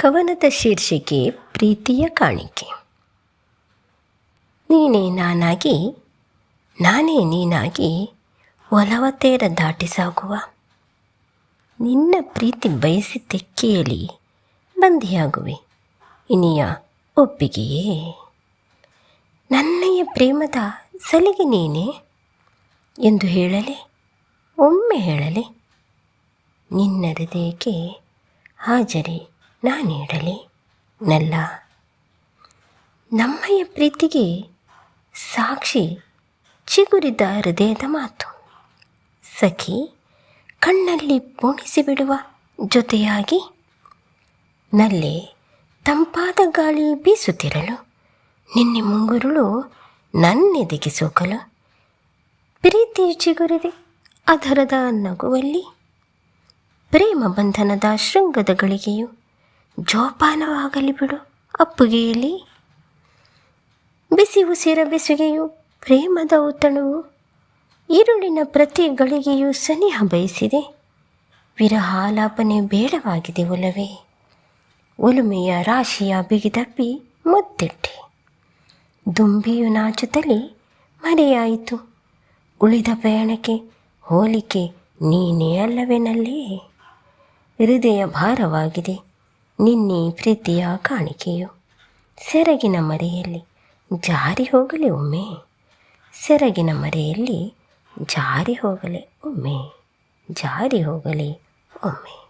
ಕವನದ ಶೀರ್ಷಿಕೆ ಪ್ರೀತಿಯ ಕಾಣಿಕೆ. ನೀನೇ ನಾನಾಗಿ, ನಾನೇ ನೀನಾಗಿ ಒಲವತೇರ ದಾಟಿ ಸಾಗುವ. ನಿನ್ನ ಪ್ರೀತಿ ಬಯಸಿ ತೆಕ್ಕೇಳಿ ಬಂದಿಯಾಗುವೆ. ಇನಿಯ ಒಪ್ಪಿಗೆಯೇ. ನನ್ನಯ ಪ್ರೇಮದ ಸಲಿಗೆ ನೀನೇ ಎಂದು ಹೇಳಲೆ, ಒಮ್ಮೆ ಹೇಳಲೆ, ನಿನ್ನ ಹೃದಯಕ್ಕೆ ಹಾಜರಿ ನಾ ನೀಡಲಿ ನಲ್ಲ. ನಮ್ಮಯ್ಯ ಪ್ರೀತಿಗೆ ಸಾಕ್ಷಿ ಚಿಗುರಿದ ಹೃದಯದ ಮಾತು. ಸಖಿ, ಕಣ್ಣಲ್ಲಿ ಪೋಣಿಸಿ ಬಿಡುವ ಜೊತೆಯಾಗಿ ನಲ್ಲೆ ತಂಪಾದ ಗಾಳಿ ಬೀಸುತ್ತಿರಲು, ನಿನ್ನೆ ಮುಂಗುರುಳು ನನ್ನೆದೆಗೆ ಸೋಕಲು. ಪ್ರೀತಿ ಚಿಗುರಿದೆ ಅದರದ ನಗುವಲ್ಲಿ. ಪ್ರೇಮ ಬಂಧನದ ಶೃಂಗದ ಗಳಿಗೆಯು ಜೋಪಾನವಾಗಲಿ ಬಿಡು ಅಪ್ಪುಗೆಯಲ್ಲಿ ಬಿಸಿ ಉಸಿರ ಬೆಸುಗೆಯು, ಪ್ರೇಮದ ಉತ್ತಣವು ಈರುಳಿನ ಪ್ರತಿ ಗಳಿಗೆಯೂ ಸನಿಹ ಬಯಸಿದೆ. ವಿರಹಾಲಾಪನೆ ಬೇಡವಾಗಿದೆ ಒಲವೇ. ಒಲುಮೆಯ ರಾಶಿಯ ಬಿಗಿದಪ್ಪಿ ಮುತ್ತಿಟ್ಟೆ ದುಂಬಿಯು ನಾಚುತ್ತಲೇ ಮರೆಯಾಯಿತು. ಉಳಿದ ಪ್ರಯಾಣಕ್ಕೆ ಹೋಲಿಕೆ ನೀನೇ ಅಲ್ಲವೇನಲ್ಲೇ? ಹೃದಯ ಭಾರವಾಗಿದೆ. ನಿನ್ನೆ ಪ್ರೀತಿಯ ಕಾಣಿಕೆಯು. ಸೆರಗಿನ ಮರೆಯಲ್ಲಿ ಜಾರಿ ಹೋಗಲಿ ಒಮ್ಮೆ. ಸೆರಗಿನ ಮರೆಯಲ್ಲಿ ಜಾರಿ ಹೋಗಲಿ ಒಮ್ಮೆ. ಜಾರಿ ಹೋಗಲಿ ಒಮ್ಮೆ.